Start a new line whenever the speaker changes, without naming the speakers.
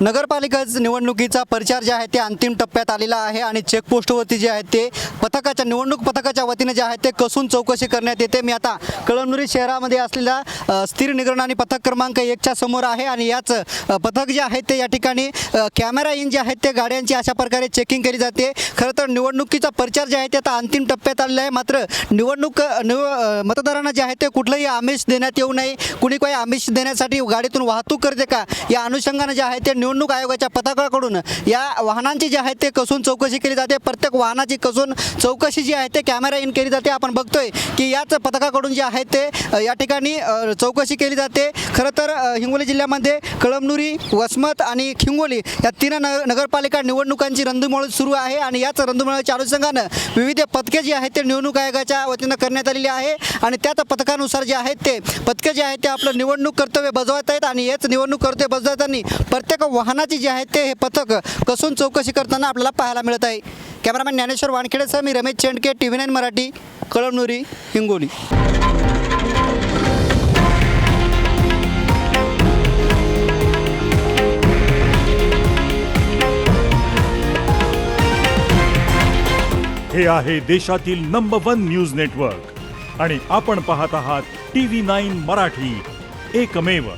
नगरपालिका निवडणुकीचा प्रचार जे आहे ते अंतिम टप्प्यात आलेला आहे आणि चेकपोस्टवरती जे आहे ते पथकाच्या निवडणूक पथकाच्या वतीने जे आहे ते कसून चौकशी करण्यात येते. मी आता कळमनुरी शहरामध्ये असलेला स्थिर निगरण आणि पथक क्रमांक एकच्या समोर आहे आणि याच पथक जे आहे ते या ठिकाणी कॅमेरा इन जे आहेत ते गाड्यांची अशा प्रकारे चेकिंग केली जाते. खरं तर निवडणुकीचा प्रचार जे आहे ते आता अंतिम टप्प्यात आलेला आहे. मात्र निवडणूक निव मतदारांना जे आहे ते कुठलंही आमिष देण्यात येऊ नये. कुणी काही आमिष देण्यासाठी गाडीतून वाहतूक करते का? या अनुषंगाने जे आहे ते निवडणूक आयोगाच्या पथकाकडून या वाहनांची जी आहे ते कसून चौकशी केली जाते. प्रत्येक वाहनाची कसून चौकशी जी आहे ते कॅमेरा इन केली जाते. आपण बघतोय की याच पथकाकडून जे आहे ते या ठिकाणी चौकशी केली जाते. खरं तर हिंगोली जिल्ह्यामध्ये कळमनुरी वसमत आणि खिंगोली या तीन न नगरपालिका निवडणुकांची रंधुमाळ सुरू आहे आणि याच रंधुमाळीच्या अनुषंगानं विविध पथके जी आहेत ते निवडणूक आयोगाच्या वतीनं करण्यात आलेली आहे आणि त्याच पथकानुसार जे आहेत ते पथके जे आहेत ते आपलं निवडणूक कर्तव्य बजावत आहेत आणि हेच निवडणूक कर्तव्य बजावताना प्रत्येक वाहनाची जे आहे ते हे पथक कसून चौकशी करताना आपल्याला पाहायला मिळत आहे. कॅमेरामॅन ज्ञानेश्वर वानखेडेसह मी Ramesh Chendke T V nine Marathi Kalamnuri Hingoli.
हे आहे देशातील नंबर वन न्यूज नेटवर्क आणि आपण पाहत आहात टी व्ही नाईन मराठी. एकमेव